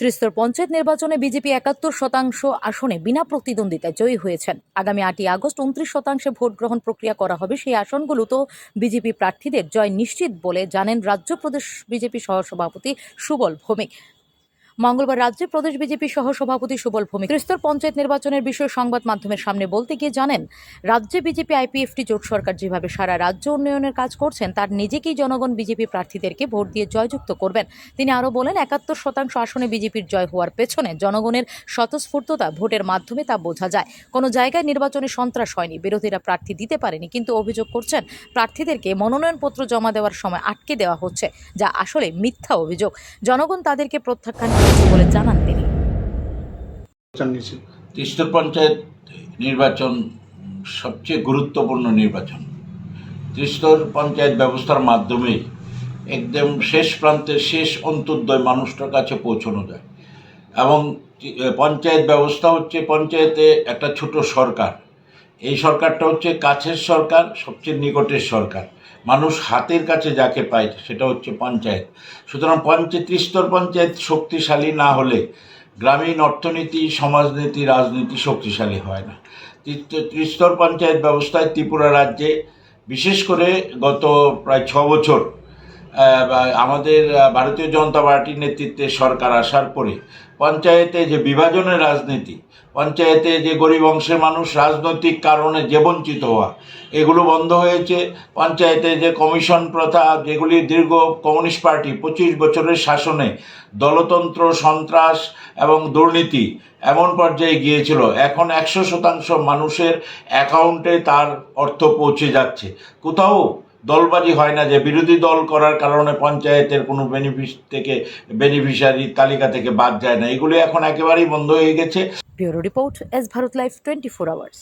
ত্রিস্তর পঞ্চায়েত নির্বাচনে বিজেপি একাত্তর শতাংশ আসনে বিনা প্রতিদ্বন্দ্বিতায় জয়ী হয়েছেন। আগামী আটই আগস্ট উনত্রিশ শতাংশে ভোট গ্রহণ প্রক্রিয়া করা হবে। সেই আসনগুলোতেও বিজেপি প্রার্থীদের জয় নিশ্চিত বলে জানেন রাজ্য প্রদেশ বিজেপি সহসভাপতি সুবল ভৌমিক। মঙ্গলবার রাজ্যে প্রদেশ বিজেপি সহ সভাপতি সুবল ভৌমিক ত্রিস্তর পঞ্চায়েত নির্বাচনের বিষয়ে সংবাদ মাধ্যমের সামনে বলতে গিয়ে জানেন, রাজ্যে বিজেপি আইপিএফটি জোট সরকার যেভাবে সারা রাজ্য উন্নয়নের কাজ করছেন, তার নিজেকেই জনগণ বিজেপি প্রার্থীদেরকে ভোট দিয়ে জয়যুক্ত করবেন। তিনি আরও বলেন, একাত্তর শতাংশ আসনে বিজেপির জয় হওয়ার পেছনে জনগণের স্বতঃস্ফূর্ততা ভোটের মাধ্যমে তা বোঝা যায়। কোনো জায়গায় নির্বাচনে সন্ত্রাস হয়নি, বিরোধীরা প্রার্থী দিতে পারেনি, কিন্তু অভিযোগ করছেন, প্রার্থীদেরকে মনোনয়নপত্র জমা দেওয়ার সময় আটকে দেওয়া হচ্ছে, যা আসলে মিথ্যা অভিযোগ। জনগণ তাদেরকে প্রত্যাখ্যান বলে জানান তিনি। তিস্তর পঞ্চায়েত নির্বাচন সবচেয়ে গুরুত্বপূর্ণ নির্বাচন। তিস্তর পঞ্চায়েত ব্যবস্থার মাধ্যমে একদম শেষ প্রান্তের শেষ অন্তর্দয় মানুষটার কাছে পৌঁছানো যায়। এবং পঞ্চায়েত ব্যবস্থা হচ্ছে পঞ্চায়েতে একটা ছোট সরকার। এই সরকারটা হচ্ছে কাছের সরকার সবচেয়ে নিকটের সরকার। মানুষ হাতের কাছে যাকে পায় সেটা হচ্ছে পঞ্চায়েত। সুতরাং পঞ্চায়েত, ত্রিস্তর পঞ্চায়েত শক্তিশালী না হলে গ্রামীণ অর্থনীতি, সমাজনীতি, রাজনীতি শক্তিশালী হয় না। ত্রি- ত্রিস্তর পঞ্চায়েত ব্যবস্থায় ত্রিপুরা রাজ্যে বিশেষ করে গত প্রায় ছ বছর আমাদের ভারতীয় জনতা পার্টির নেতৃত্বে সরকার আসার পরে পঞ্চায়েতে যে বিভাজনের রাজনীতি, পঞ্চায়েতে যে গরিব অংশের মানুষ রাজনৈতিক কারণে যে বঞ্চিত হওয়া, এগুলো বন্ধ হয়েছে। পঞ্চায়েতে যে কমিশন প্রথা, যেগুলি দীর্ঘ কমিউনিস্ট পার্টি পঁচিশ বছরের শাসনে দলতন্ত্র, সন্ত্রাস এবং দুর্নীতি এমন পর্যায়ে গিয়েছিল। এখন একশো শতাংশ মানুষের অ্যাকাউন্টে তার অর্থ পৌঁছে যাচ্ছে। কোথাও দলবাজি হয় না যে বিরোধী দল করার কারণে পঞ্চায়েতের কোনো বেনিফিস থেকে বেনিফিশিয়ারি তালিকা থেকে বাদ যায় না। এগুলো এখন একেবারেই বন্ধ হয়ে গেছে। Bureau report S Bharat life twenty four hours.